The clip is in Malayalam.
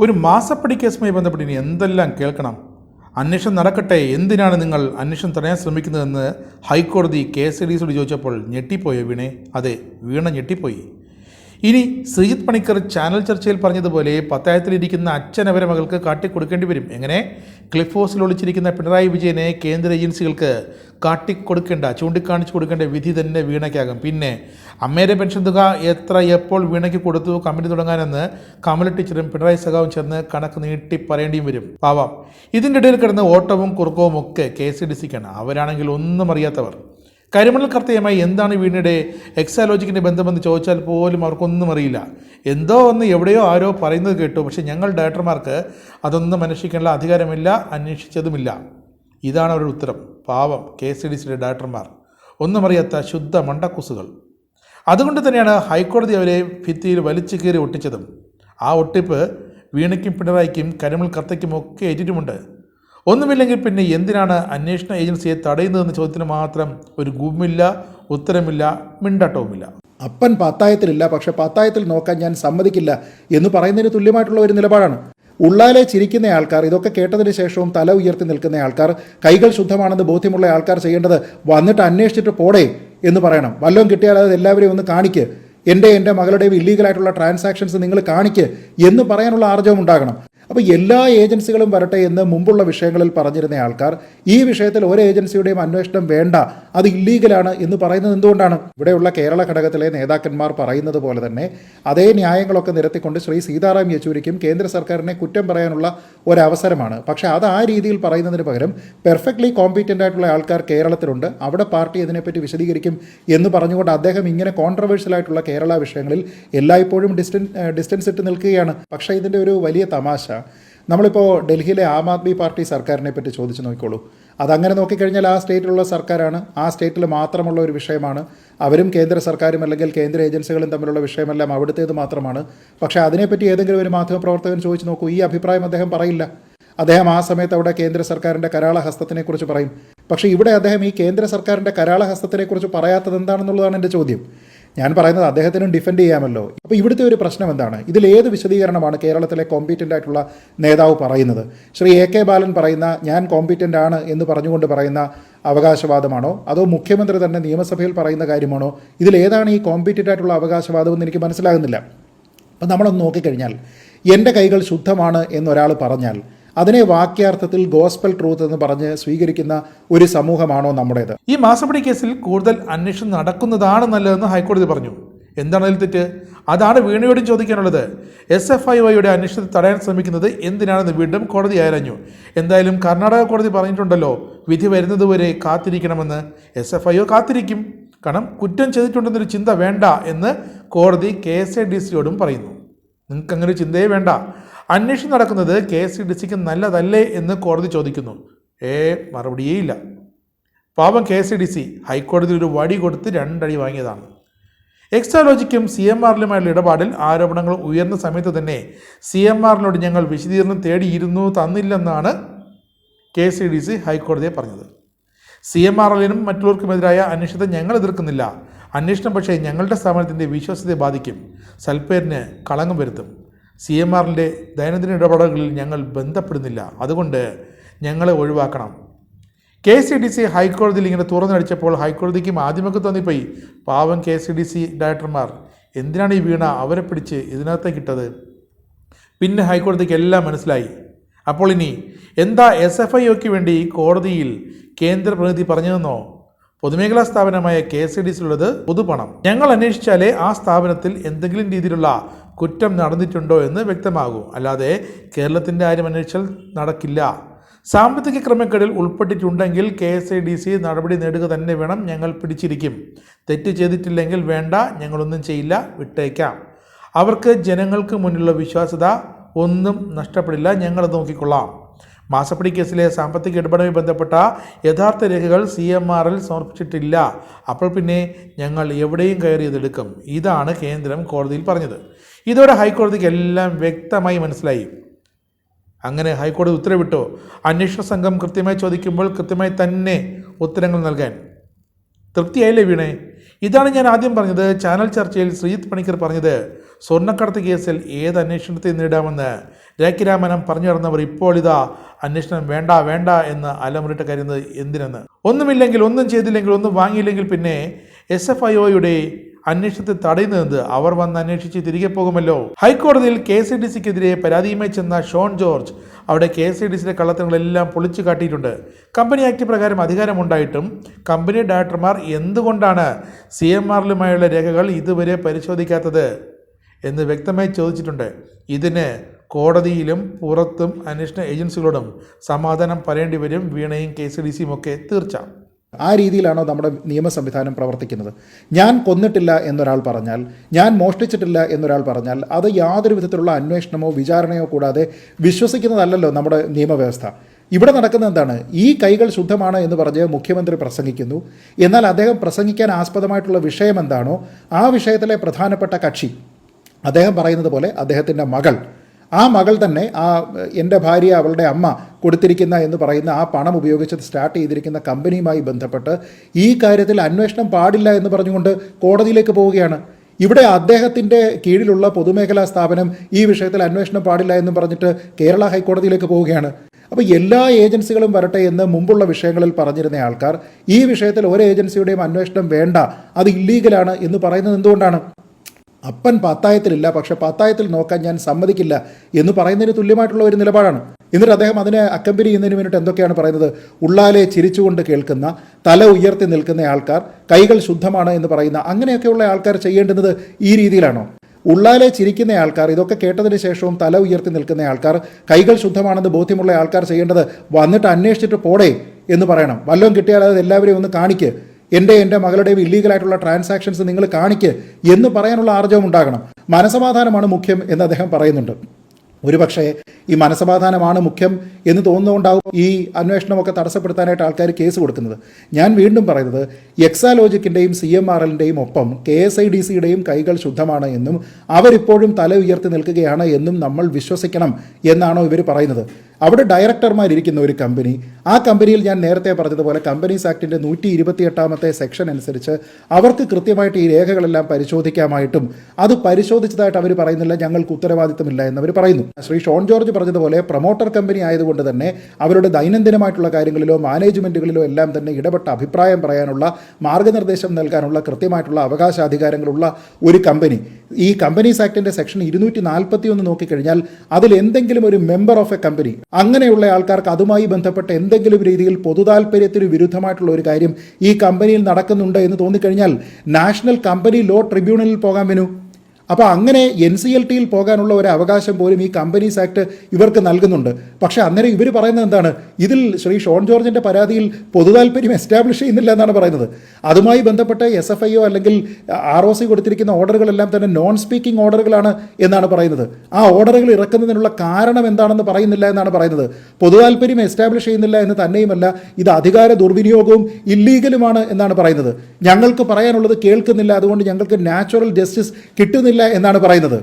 ഒരു മാസപ്പടി കേസുമായി ബന്ധപ്പെട്ട് ഇനി എന്തെല്ലാം കേൾക്കണം? അന്വേഷണം നടക്കട്ടെ. എന്തിനാണ് നിങ്ങൾ അന്വേഷണം തടയാൻ ശ്രമിക്കുന്നതെന്ന് ഹൈക്കോടതി കെ എസ് ഡി ചോദിച്ചപ്പോൾ ഞെട്ടിപ്പോയോ വീണേ? അതെ വീണ ഞെട്ടിപ്പോയി. ഇനി ശ്രീജിത്ത് പണിക്കർ ചാനൽ ചർച്ചയിൽ പറഞ്ഞതുപോലെ പത്തായത്തിലിരിക്കുന്ന അച്ഛൻ അവരെ മകൾക്ക് കാട്ടിക്കൊടുക്കേണ്ടി വരും. എങ്ങനെ? ക്ലിഫ് ഹൗസിൽ ഒളിച്ചിരിക്കുന്ന പിണറായി വിജയനെ കേന്ദ്ര ഏജൻസികൾക്ക് കാട്ടിക്കൊടുക്കേണ്ട ചൂണ്ടിക്കാണിച്ചു കൊടുക്കേണ്ട വിധി തന്നെ വീണയ്ക്കാകും. പിന്നെ അമ്മയുടെ പെൻഷൻ തുക എത്ര എപ്പോൾ വീണയ്ക്ക് കൊടുത്തു കമ്പനി തുടങ്ങാനെന്ന് കമല ടീച്ചറും പിണറായി സഖാവും ചേർന്ന് കണക്ക് നീട്ടി പറയേണ്ടിയും വരും. പാവാം. ഇതിന്റെ ഇടയിൽ കിടന്ന് ഓട്ടവും കുറുക്കവും ഒക്കെ കെ സി ഡി സിക്കാണ്. അവരാണെങ്കിൽ ഒന്നും അറിയാത്തവർ. കരിമണൽ കർത്തയുമായി എന്താണ് വീടിനിടെ എക്സാലോജിക്കിന്റെ ബന്ധമെന്ന് ചോദിച്ചാൽ പോലും അവർക്കൊന്നും അറിയില്ല. എന്തോ ഒന്ന് എവിടെയോ ആരോ പറയുന്നത് കേട്ടു. പക്ഷേ ഞങ്ങൾ ഡയറക്ടർമാർക്ക് അതൊന്നും അന്വേഷിക്കാനുള്ള അധികാരമില്ല അന്വേഷിച്ചതുമില്ല. ഇതാണ് അവരുടെ ഉത്തരം. പാവം കെ സി ഡി സിയുടെ ഡയറക്ടർമാർ. ഒന്നും അറിയാത്ത ശുദ്ധ മണ്ടക്കുസുകൾ. അതുകൊണ്ട് തന്നെയാണ് ഹൈക്കോടതി അവരെ ഭിത്തിയിൽ വലിച്ചു കീറി ഒട്ടിച്ചതും. ആ ഒട്ടിപ്പ് വീണയ്ക്കും പിണറായിക്കും കരിമൽ കർത്തയ്ക്കും ഒക്കെ ഏറ്റിട്ടുമുണ്ട്. ഒന്നുമില്ലെങ്കിൽ പിന്നെ എന്തിനാണ് അന്വേഷണ ഏജൻസിയെ തടയുന്നതെന്ന ചോദ്യത്തിന് മാത്രം ഒരു ഗുമില്ല ഉത്തരമില്ല മിണ്ടട്ടവുമില്ല. അപ്പൻ പത്തായത്തിലില്ല പക്ഷെ പത്തായത്തിൽ നോക്കാൻ ഞാൻ സമ്മതിക്കില്ല എന്ന് പറയുന്നതിന് തുല്യമായിട്ടുള്ള ഒരു നിലപാടാണ്. ഉള്ളാലെ ചിരിക്കുന്ന ആൾക്കാർ ഇതൊക്കെ കേട്ടതിന് ശേഷവും തല ഉയർത്തി നിൽക്കുന്ന ആൾക്കാർ കൈകൾ ശുദ്ധമാണെന്ന് ബോധ്യമുള്ള ആൾക്കാർ ചെയ്യേണ്ടത് വന്നിട്ട് അന്വേഷിച്ചിട്ട് പോടേ എന്ന് പറയണം. വല്ലതും കിട്ടിയാൽ അത് എല്ലാവരെയും ഒന്ന് കാണിക്ക്. എന്റെ എന്റെ മകളുടെയും ഇല്ലീഗലായിട്ടുള്ള ട്രാൻസാക്ഷൻസ് നിങ്ങൾ കാണിക്ക് എന്ന് പറയാനുള്ള ആർജവം ഉണ്ടാകണം. അപ്പോൾ എല്ലാ ഏജൻസികളും വരട്ടെ എന്ന് മുമ്പുള്ള വിഷയങ്ങളിൽ പറഞ്ഞിരുന്ന ആൾക്കാർ ഈ വിഷയത്തിൽ ഒരു ഏജൻസിയുടെയും അന്വേഷണം വേണ്ട അത് ഇല്ലീഗലാണ് എന്ന് പറയുന്നത് എന്തുകൊണ്ടാണ്? ഇവിടെയുള്ള കേരള ഘടകത്തിലെ നേതാക്കന്മാർ പറയുന്നത് പോലെ തന്നെ അതേ ന്യായങ്ങളൊക്കെ നിരത്തിക്കൊണ്ട് ശ്രീ സീതാറാം യെച്ചൂരിക്കും കേന്ദ്ര സർക്കാരിനെ കുറ്റം പറയാനുള്ള ഒരവസരമാണ്. പക്ഷേ അത് ആ രീതിയിൽ പറയുന്നതിന് പകരം പെർഫെക്റ്റ്ലി കോമ്പീറ്റന്റ് ആയിട്ടുള്ള ആൾക്കാർ കേരളത്തിലുണ്ട്. അവിടെ പാർട്ടി ഇതിനെപ്പറ്റി വിശദീകരിക്കും എന്ന് പറഞ്ഞുകൊണ്ട് അദ്ദേഹം ഇങ്ങനെ കോൺട്രവേഴ്ഷ്യൽ ആയിട്ടുള്ള കേരള വിഷയങ്ങളിൽ എല്ലായ്പ്പോഴും ഡിസ്റ്റൻ ഡിസ്റ്റൻസ് ഇട്ട് നിൽക്കുകയാണ്. പക്ഷേ ഇതിന്റെ ഒരു വലിയ തമാശ നമ്മളിപ്പോൾ ഡൽഹിയിലെ ആം ആദ്മി പാർട്ടി സർക്കാരിനെ പറ്റി ചോദിച്ചു നോക്കിക്കോളൂ. അതങ്ങനെ നോക്കിക്കഴിഞ്ഞാൽ ആ സ്റ്റേറ്റിലുള്ള സർക്കാരാണ്. ആ സ്റ്റേറ്റിൽ മാത്രമുള്ള ഒരു വിഷയമാണ്. അവരും കേന്ദ്ര സർക്കാരും അല്ലെങ്കിൽ കേന്ദ്ര ഏജൻസികളും തമ്മിലുള്ള വിഷയമെല്ലാം അവിടുത്തേത് മാത്രമാണ്. പക്ഷേ അതിനെപ്പറ്റി ഏതെങ്കിലും ഒരു മാധ്യമപ്രവർത്തകൻ ചോദിച്ചു നോക്കൂ ഈ അഭിപ്രായം അദ്ദേഹം പറയില്ല. അദ്ദേഹം ആ സമയത്ത് അവിടെ കേന്ദ്ര സർക്കാരിന്റെ കരാള ഹസ്തത്തിനെക്കുറിച്ച് പറയും. പക്ഷേ ഇവിടെ അദ്ദേഹം ഈ കേന്ദ്ര സർക്കാരിന്റെ കരാള ഹസ്തത്തിനെക്കുറിച്ച് പറയാത്തത് എന്താണെന്നുള്ളതാണ് എന്റെ ചോദ്യം. ഞാൻ പറയുന്നത് അദ്ദേഹത്തിനും ഡിഫെൻഡ് ചെയ്യാമല്ലോ. അപ്പോൾ ഇവിടുത്തെ ഒരു പ്രശ്നം എന്താണ്? ഇതിൽ ഏത് വിശദീകരണമാണ് കേരളത്തിലെ കോമ്പീറ്റന്റ് ആയിട്ടുള്ള നേതാവ് പറയുന്നത്? ശ്രീ എ കെ ബാലൻ പറയുന്ന ഞാൻ കോമ്പീറ്റന്റ് ആണ് എന്ന് പറഞ്ഞുകൊണ്ട് പറയുന്ന അവകാശവാദമാണോ? അതോ മുഖ്യമന്ത്രി തന്നെ നിയമസഭയിൽ പറയുന്ന കാര്യമാണോ? ഇതിലേതാണ് ഈ കോമ്പീറ്റന്റ് ആയിട്ടുള്ള അവകാശവാദം എന്ന് എനിക്ക് മനസ്സിലാകുന്നില്ല. അപ്പം നമ്മളൊന്ന് നോക്കിക്കഴിഞ്ഞാൽ എന്റെ കൈകൾ ശുദ്ധമാണ് എന്നൊരാൾ പറഞ്ഞാൽ അതിനെ വാക്യാർത്ഥത്തിൽ ഗോസ്പൽ ട്രൂത്ത് എന്ന് പറഞ്ഞ് സ്വീകരിക്കുന്ന ഒരു സമൂഹമാണോ നമ്മുടേത്? ഈ മാസപ്പടി കേസിൽ കൂടുതൽ അന്വേഷണം നടക്കുന്നതാണ് നല്ലതെന്ന് ഹൈക്കോടതി പറഞ്ഞു. എന്താണ് അതിൽ തെറ്റ്? അതാണ് വീണയോടും ചോദിക്കാനുള്ളത്. എസ് എഫ് ഐ വൈയുടെ അന്വേഷണത്തെ തടയാൻ ശ്രമിക്കുന്നത് എന്തിനാണെന്ന് വീണ്ടും കോടതി ആരാഞ്ഞു. എന്തായാലും കർണാടക കോടതി പറഞ്ഞിട്ടുണ്ടല്ലോ വിധി വരുന്നതുവരെ കാത്തിരിക്കണമെന്ന്. എസ് എഫ് ഐ കാത്തിരിക്കും. കാരണം കുറ്റം ചെയ്തിട്ടുണ്ടെന്നൊരു ചിന്ത വേണ്ട എന്ന് കോടതി കെ എസ് എ ഡി സിയോടും പറയുന്നു. നിങ്ങൾക്ക് അങ്ങനെ ചിന്തയെ വേണ്ട. അന്വേഷണം നടക്കുന്നത് കെ എസ് ഡി സിക്ക് നല്ലതല്ലേ എന്ന് കോടതി ചോദിക്കുന്നു. ഏ മറുപടിയേ ഇല്ല. പാവം കെ എസ് ഡി സി ഹൈക്കോടതിയിൽ ഒരു വടി കൊടുത്ത് രണ്ടടി വാങ്ങിയതാണ്. എക്സ്ട്രാലോജിക്കും സി എം ആറിലുമായുള്ള ഇടപാടിൽ ആരോപണങ്ങൾ ഉയർന്ന സമയത്ത് തന്നെ സി എം ആറിനോട് ഞങ്ങൾ വിശദീകരണം തേടിയിരുന്നു തന്നില്ലെന്നാണ് കെ സി ഡി സി ഹൈക്കോടതിയെ പറഞ്ഞത്. സി എം ആർ എല്ലിനും മറ്റുള്ളവർക്കുമെതിരായ അന്വേഷണത്തെ ഞങ്ങൾ എതിർക്കുന്നില്ല. അന്വേഷണം പക്ഷേ ഞങ്ങളുടെ സ്ഥാപനത്തിന്റെ വിശ്വാസ്യതയെ ബാധിക്കും. സൽപ്പേരിന് കളങ്കം വരുത്തും. സി എം ആറിന്റെ ദൈനംദിന ഇടപാടുകളിൽ ഞങ്ങൾ ബന്ധപ്പെടുന്നില്ല. അതുകൊണ്ട് ഞങ്ങളെ ഒഴിവാക്കണം. കെ സി ഡി സി ഹൈക്കോടതിയിൽ ഇങ്ങനെ തുറന്നടിച്ചപ്പോൾ ഹൈക്കോടതിക്കും ആദ്യമൊക്കെ തോന്നിപ്പോയി പാവം കെ സി ഡി സി ഡയറക്ടർമാർ എന്തിനാണ് ഈ വീണ അവരെ പിടിച്ച് ഇതിനകത്തേക്ക് ഇട്ടത്? പിന്നെ ഹൈക്കോടതിക്ക് എല്ലാം മനസ്സിലായി. അപ്പോൾ ഇനി എന്താ എസ് എഫ് ഐ ഒക്കെ വേണ്ടി കോടതിയിൽ കേന്ദ്ര പ്രതിനിധി പറഞ്ഞതെന്നോ? പൊതുമേഖലാ സ്ഥാപനമായ കെ സി ഡി സിയിലുള്ളത് പൊതുപണം. ഞങ്ങൾ അന്വേഷിച്ചാലേ ആ സ്ഥാപനത്തിൽ എന്തെങ്കിലും രീതിയിലുള്ള കുറ്റം നടന്നിട്ടുണ്ടോ എന്ന് വ്യക്തമാകും. അല്ലാതെ കേരളത്തിന്റെ കാര്യം അന്വേഷിച്ചാൽ നടക്കില്ല. സാമ്പത്തിക ക്രമക്കേടിൽ ഉൾപ്പെട്ടിട്ടുണ്ടെങ്കിൽ K S I D C നടപടി നേടുക തന്നെ വേണം. ഞങ്ങൾ പിടിച്ചിരിക്കും. തെറ്റ് ചെയ്തിട്ടില്ലെങ്കിൽ വേണ്ട. ഞങ്ങളൊന്നും ചെയ്യില്ല. വിട്ടേക്കാം. അവർക്ക് ജനങ്ങൾക്ക് മുന്നിലുള്ള വിശ്വാസ്യത ഒന്നും നഷ്ടപ്പെടില്ല. ഞങ്ങളത് നോക്കിക്കൊള്ളാം. മാസപ്പടി കേസിലെ സാമ്പത്തിക ഇടപെടലുമായി ബന്ധപ്പെട്ട യഥാർത്ഥ രേഖകൾ സി എം ആർ എൽ സമർപ്പിച്ചിട്ടില്ല. അപ്പോൾ പിന്നെ ഞങ്ങൾ എവിടെയും കയറിയതെടുക്കും ഇതാണ് കേന്ദ്രം കോടതിയിൽ പറഞ്ഞത്. ഇതോടെ ഹൈക്കോടതിക്ക് എല്ലാം വ്യക്തമായി മനസ്സിലായി. അങ്ങനെ ഹൈക്കോടതി ഉത്തരവിട്ടു? അന്വേഷണ സംഘം കൃത്യമായി ചോദിക്കുമ്പോൾ കൃത്യമായി തന്നെ ഉത്തരങ്ങൾ നൽകാൻ. തൃപ്തിയായില്ലേ വീണേ? ഇതാണ് ഞാൻ ആദ്യം പറഞ്ഞത്. ചാനൽ ചർച്ചയിൽ ശ്രീജിത്ത് പണിക്കർ പറഞ്ഞത് സ്വർണക്കടത്ത് കേസിൽ ഏത് അന്വേഷണത്തെ നേടാമെന്ന് രാഖിരാമനം പറഞ്ഞു നടന്നവർ ഇപ്പോൾ ഇതാ അന്വേഷണം വേണ്ട വേണ്ട എന്ന് അലമുറിട്ട് കരുതുന്നത് എന്തിനെന്ന്. ഒന്നുമില്ലെങ്കിൽ ഒന്നും ചെയ്തില്ലെങ്കിൽ ഒന്നും വാങ്ങിയില്ലെങ്കിൽ പിന്നെ എസ് എഫ് ഐ ഒയുടെ അന്വേഷണത്തെ തടയുന്നത് അവർ വന്ന് അന്വേഷിച്ച് തിരികെ പോകുമല്ലോ. ഹൈക്കോടതിയിൽ കെ സി ഡി സിക്കെതിരെ പരാതിയുമായി ചെന്ന ഷോൺ ജോർജ് അവിടെ കെ സി ഡി സിയുടെ കള്ളത്തരങ്ങളെല്ലാം പൊളിച്ചു കാട്ടിയിട്ടുണ്ട്. കമ്പനി ആക്ട് പ്രകാരം അധികാരമുണ്ടായിട്ടും കമ്പനി ഡയറക്ടർമാർ എന്തുകൊണ്ടാണ് സി എം ആറിലുമായുള്ള രേഖകൾ ഇതുവരെ പരിശോധിക്കാത്തത് എന്ന് വ്യക്തമായി ചോദിച്ചിട്ടുണ്ട്. ഇതിന് കോടതിയിലും പുറത്തും അന്വേഷണ ഏജൻസികളോടും സമാധാനം പറയേണ്ടി വരും. വീണയും കെ സി ഡി സിയും ഒക്കെ തീർച്ച. ആ രീതിയിലാണോ നമ്മുടെ നിയമ സംവിധാനം പ്രവർത്തിക്കുന്നത്? ഞാൻ കൊന്നിട്ടില്ല എന്നൊരാൾ പറഞ്ഞാൽ ഞാൻ മോഷ്ടിച്ചിട്ടില്ല എന്നൊരാൾ പറഞ്ഞാൽ അത് യാതൊരു വിധത്തിലുള്ള അന്വേഷണമോ വിചാരണയോ കൂടാതെ വിശ്വസിക്കുന്നതല്ലല്ലോ നമ്മുടെ നിയമവ്യവസ്ഥ. ഇവിടെ നടക്കുന്നത് എന്താണ്? ഈ കൈകൾ ശുദ്ധമാണ് എന്ന് പറഞ്ഞ് മുഖ്യമന്ത്രി പ്രസംഗിക്കുന്നു. എന്നാൽ അദ്ദേഹം പ്രസംഗിക്കാൻ ആസ്പദമായിട്ടുള്ള വിഷയം എന്താണോ ആ വിഷയത്തിലെ പ്രധാനപ്പെട്ട കക്ഷി അദ്ദേഹം പറയുന്നത് പോലെ അദ്ദേഹത്തിന്റെ മകൾ ആ മകൾ തന്നെ ആ എന്റെ ഭാര്യ അവളുടെ അമ്മ കൊടുത്തിരിക്കുന്ന എന്ന് പറയുന്ന ആ പണം ഉപയോഗിച്ച് സ്റ്റാർട്ട് ചെയ്തിരിക്കുന്ന കമ്പനിയുമായി ബന്ധപ്പെട്ട് ഈ കാര്യത്തിൽ അന്വേഷണം പാടില്ല എന്ന് പറഞ്ഞുകൊണ്ട് കോടതിയിലേക്ക് പോവുകയാണ്. ഇവിടെ അദ്ദേഹത്തിന്റെ കീഴിലുള്ള പൊതുമേഖലാ സ്ഥാപനം ഈ വിഷയത്തിൽ അന്വേഷണം പാടില്ല എന്ന് പറഞ്ഞിട്ട് കേരള ഹൈക്കോടതിയിലേക്ക് പോവുകയാണ്. അപ്പോൾ എല്ലാ ഏജൻസികളും വരട്ടെ എന്ന് മുമ്പുള്ള വിഷയങ്ങളിൽ പറഞ്ഞിരുന്ന ആൾക്കാർ ഈ വിഷയത്തിൽ ഒരു ഏജൻസിയുടെയും അന്വേഷണം വേണ്ട അത് ഇല്ലീഗലാണ് എന്ന് പറയുന്നത് എന്തുകൊണ്ടാണ്? അപ്പൻ പത്തായത്തിലില്ല പക്ഷെ പത്തായത്തിൽ നോക്കാൻ ഞാൻ സമ്മതിക്കില്ല എന്ന് പറയുന്നതിന് തുല്യമായിട്ടുള്ള ഒരു നിലപാടാണ്. എന്നിട്ട് അദ്ദേഹം അതിനെ അക്കമ്പനി ചെയ്യുന്നതിന് വേണ്ടിയിട്ട് എന്തൊക്കെയാണ് പറയുന്നത്? ഉള്ളാലെ ചിരിച്ചുകൊണ്ട് കേൾക്കുന്ന തല ഉയർത്തി നിൽക്കുന്ന ആൾക്കാർ കൈകൾ ശുദ്ധമാണ് എന്ന് പറയുന്ന അങ്ങനെയൊക്കെയുള്ള ആൾക്കാർ ചെയ്യേണ്ടുന്നത് ഈ രീതിയിലാണോ? ഉള്ളാലെ ചിരിക്കുന്ന ആൾക്കാർ ഇതൊക്കെ കേട്ടതിന് ശേഷവും തല ഉയർത്തി നിൽക്കുന്ന ആൾക്കാർ കൈകൾ ശുദ്ധമാണെന്ന് ബോധ്യമുള്ള ആൾക്കാർ ചെയ്യേണ്ടത് വന്നിട്ട് അന്വേഷിച്ചിട്ട് പോടേ എന്ന് പറയണം. വല്ലതും കിട്ടിയാൽ അത് എല്ലാവരെയും ഒന്ന് കാണിക്ക്. എന്റെ എന്റെ മകളുടെയും ഇല്ലീഗലായിട്ടുള്ള ട്രാൻസാക്ഷൻസ് നിങ്ങൾ കാണിക്ക് എന്ന് പറയാനുള്ള ആർജവം ഉണ്ടാകണം. മനസമാധാനമാണ് മുഖ്യം എന്ന് അദ്ദേഹം പറയുന്നുണ്ട്. ഒരുപക്ഷേ ഈ മനസമാധാനമാണ് മുഖ്യം എന്ന് തോന്നുന്നതുകൊണ്ടാവും ഈ അന്വേഷണമൊക്കെ തടസ്സപ്പെടുത്താനായിട്ട് ആൾക്കാർ കേസ് കൊടുക്കുന്നത്. ഞാൻ വീണ്ടും പറയുന്നത് എക്സാലോജിക്കിന്റെയും സി എം ആർ എല്ലിന്റെയും ഒപ്പം കെ എസ് ഐ ഡി സിയുടെയും കൈകൾ ശുദ്ധമാണ് എന്നും അവരിപ്പോഴും തല ഉയർത്തി നിൽക്കുകയാണ് എന്നും നമ്മൾ വിശ്വസിക്കണം എന്നാണോ ഇവർ പറയുന്നത്. അവിടെ ഡയറക്ടർമാരിരിക്കുന്ന ഒരു കമ്പനി ആ കമ്പനിയിൽ ഞാൻ നേരത്തെ പറഞ്ഞതുപോലെ കമ്പനീസ് ആക്ടിന്റെ നൂറ്റി ഇരുപത്തിയെട്ടാമത്തെ സെക്ഷൻ അനുസരിച്ച് അവർക്ക് കൃത്യമായിട്ട് ഈ രേഖകളെല്ലാം പരിശോധിക്കാമായിട്ടും അത് പരിശോധിച്ചതായിട്ട് അവർ പറയുന്നില്ല ഞങ്ങൾക്ക് ഉത്തരവാദിത്തമില്ല എന്നവർ പറയുന്നു. ശ്രീ ഷോൺ ജോർജ് പറഞ്ഞതുപോലെ പ്രൊമോട്ടർ കമ്പനി ആയതുകൊണ്ട് തന്നെ അവരുടെ ദൈനംദിനമായിട്ടുള്ള കാര്യങ്ങളിലോ മാനേജ്മെന്റുകളിലോ എല്ലാം തന്നെ ഇടപെട്ട അഭിപ്രായം പറയാനുള്ള മാർഗനിർദ്ദേശം നൽകാനുള്ള കൃത്യമായിട്ടുള്ള അവകാശാധികാരങ്ങളുള്ള ഒരു കമ്പനി. ഈ കമ്പനീസ് ആക്ടിന്റെ സെക്ഷൻ ഇരുന്നൂറ്റി നാൽപ്പത്തി ഒന്ന് നോക്കിക്കഴിഞ്ഞാൽ അതിൽ എന്തെങ്കിലും ഒരു മെമ്പർ ഓഫ് എ കമ്പനി അങ്ങനെയുള്ള ആൾക്കാർക്ക് അതുമായി ബന്ധപ്പെട്ട എന്തെങ്കിലും രീതിയിൽ പൊതുതാൽപര്യത്തിന് വിരുദ്ധമായിട്ടുള്ള ഒരു കാര്യം ഈ കമ്പനിയിൽ നടക്കുന്നുണ്ട് എന്ന് തോന്നിക്കഴിഞ്ഞാൽ നാഷണൽ കമ്പനി ലോ ട്രിബ്യൂണലിൽ പോകാൻ വനു. അപ്പോൾ അങ്ങനെ എൻ സി എൽ ടിയിൽ പോകാനുള്ള ഒരു അവകാശം പോലും ഈ കമ്പനീസ് ആക്ട് ഇവർക്ക് നൽകുന്നുണ്ട്. പക്ഷേ അന്നേരം ഇവർ പറയുന്നത് എന്താണ്? ഇതിൽ ശ്രീ ഷോൺ ജോർജിന്റെ പരാതിയിൽ പൊതുതാൽപര്യം എസ്റ്റാബ്ലിഷ് ചെയ്യുന്നില്ല എന്നാണ് പറയുന്നത്. അതുമായി ബന്ധപ്പെട്ട എസ് എഫ് ഐഒ അല്ലെങ്കിൽ ആർ ഒ സി കൊടുത്തിരിക്കുന്ന ഓർഡറുകളെല്ലാം തന്നെ നോൺ സ്പീക്കിംഗ് ഓർഡറുകളാണ് എന്നാണ് പറയുന്നത്. ആ ഓർഡറുകൾ ഇറക്കുന്നതിനുള്ള കാരണം എന്താണെന്ന് പറയുന്നില്ല എന്നാണ് പറയുന്നത്. പൊതുതാൽപര്യം എസ്റ്റാബ്ലിഷ് ചെയ്യുന്നില്ല എന്ന് തന്നെയുമല്ല ഇത് അധികാര ദുർവിനിയോഗവും ഇല്ലീഗലുമാണ് എന്നാണ് പറയുന്നത്. ഞങ്ങൾക്ക് പറയാനുള്ളത് കേൾക്കുന്നില്ല. അതുകൊണ്ട് ഞങ്ങൾക്ക് നാച്ചുറൽ ജസ്റ്റിസ് കിട്ടുന്നില്ല എന്നാണ് പറയുന്നത്